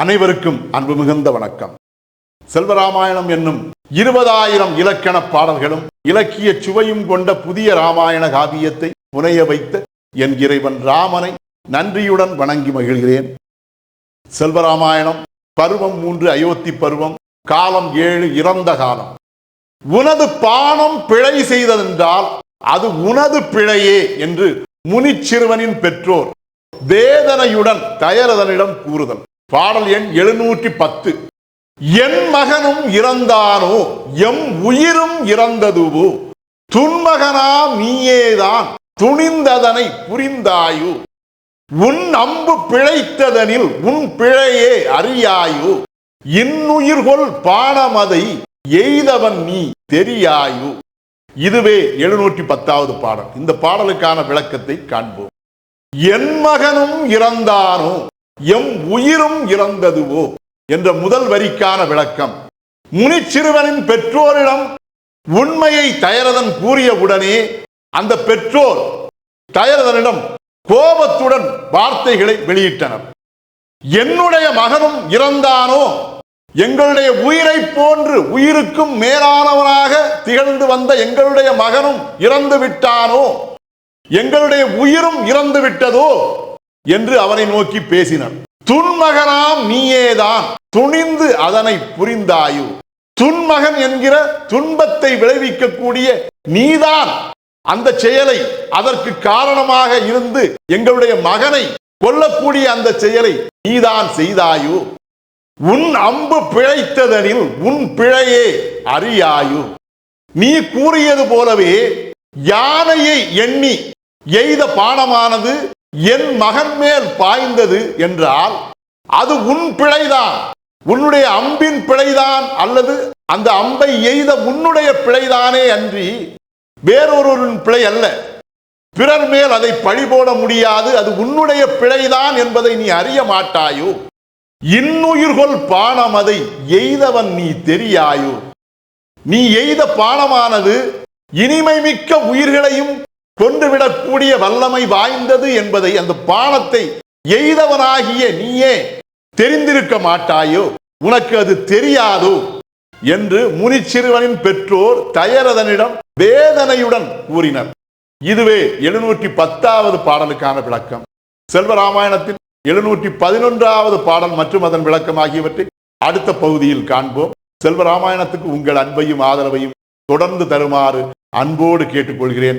அனைவருக்கும் அன்பு மிகுந்த வணக்கம். செல்வராமாயணம் என்னும் இருபதாயிரம் இலக்கண பாடல்களும் இலக்கிய சுவையும் கொண்ட புதிய ராமாயண காவியத்தை புனைய வைத்த என் இறைவன் ராமனை நன்றியுடன் வணங்கி மகிழ்கிறேன். செல்வராமாயணம் பருவம் மூன்று அயோத்தி பருவம் காலம் ஏழு இறந்த காலம். உனது பானம் பிழை செய்ததென்றால் அது உனது பிழையே என்று முனிச்சிறுவனின் பெற்றோர் வேதனையுடன் தயரதனிடம் கூறுதல். பாடல் எண் எழுநூற்றி பத்து. என் மகனும் இறந்தானோ எம் உயிரும் இறந்ததுவோ துன்மகனா நீயேதான் துணிந்ததனை புரிந்தாயு உன் அம்பு பிழைத்ததனில் உன் பிழையே அறியாயு இன்னுயிர்கொள் பானமதை எய்தவன் நீ தெரியாயு. இதுவே எழுநூற்றி பத்தாவது பாடல். இந்த பாடலுக்கான விளக்கத்தை காண்போம். என் மகனும் இறந்தானோ எம் உயிரும் இறந்ததுவோ என்ற முதல் வரிக்கான விளக்கம். முனிச்சிறுவனின் பெற்றோரிடம் உண்மையை தயரதன் கூறிய உடனே அந்த பெற்றோர் தயரதனிடம் கோபத்துடன் வார்த்தைகளை வெளியிட்டனர். என்னுடைய மகனும் இறந்தானோ எங்களுடைய உயிரை போன்று உயிருக்கும் மேலானவனாக திகழ்ந்து வந்த எங்களுடைய மகனும் இறந்து விட்டானோ எங்களுடைய உயிரும் இறந்து விட்டதோ என்று அவனை நோக்கி பேசினான். துன்மகனாம் நீயேதான். துணிந்து அதனை புரிந்தாயு. துன்மகன் என்கிற துன்பத்தை விளைவிக்கக்கூடிய நீதான். அந்த செயலை அதற்கு காரணமாக இருந்து எங்களுடைய மகனை கொல்லக்கூடிய அந்த செயலை நீதான் செய்தாயு. உன் அம்பு பிழைத்ததனில் உன் பிழையே அறியாயு. நீ கூறியது போலவே யானையை எண்ணி எய்த பானமானது என் மகன் மேல் பாய்ந்தது என்றால் அது உன் பிழைதான். உன்னுடைய அம்பின் பிழைதான் அல்லது அந்த அம்பை எய்த உன்னுடைய பிழைதானே அன்றி வேறொருவரின் பிழை அல்ல. பிறர் மேல் அதை பழி போட முடியாது. அது உன்னுடைய பிழைதான் என்பதை நீ அறிய மாட்டாயோ? இன்னுயிர்கொள் பானமதை எய்தவன் நீ தெரியாயோ? நீ எய்த பானமானது இனிமை மிக்க உயிர்களையும் கொண்டுவிடக்கூடிய வல்லமை வாய்ந்தது என்பதை அந்த பானத்தை எய்தவனாகிய நீயே தெரிந்திருக்க மாட்டாயோ? உனக்கு அது தெரியாதோ? என்று முனிச்சிறுவனின் பெற்றோர் தயரதனிடம் வேதனையுடன் கூறினர். இதுவே எழுநூற்றி பத்தாவது பாடலுக்கான விளக்கம். செல்வராமாயணத்தின் எழுநூற்றி பதினொன்றாவது பாடல் மற்றும் அதன் விளக்கம் ஆகியவற்றை அடுத்த பகுதியில் காண்போம். செல்வராமாயணத்துக்கு உங்கள் அன்பையும் ஆதரவையும் தொடர்ந்து தருமாறு அன்போடு கேட்டுக்கொள்கிறேன்.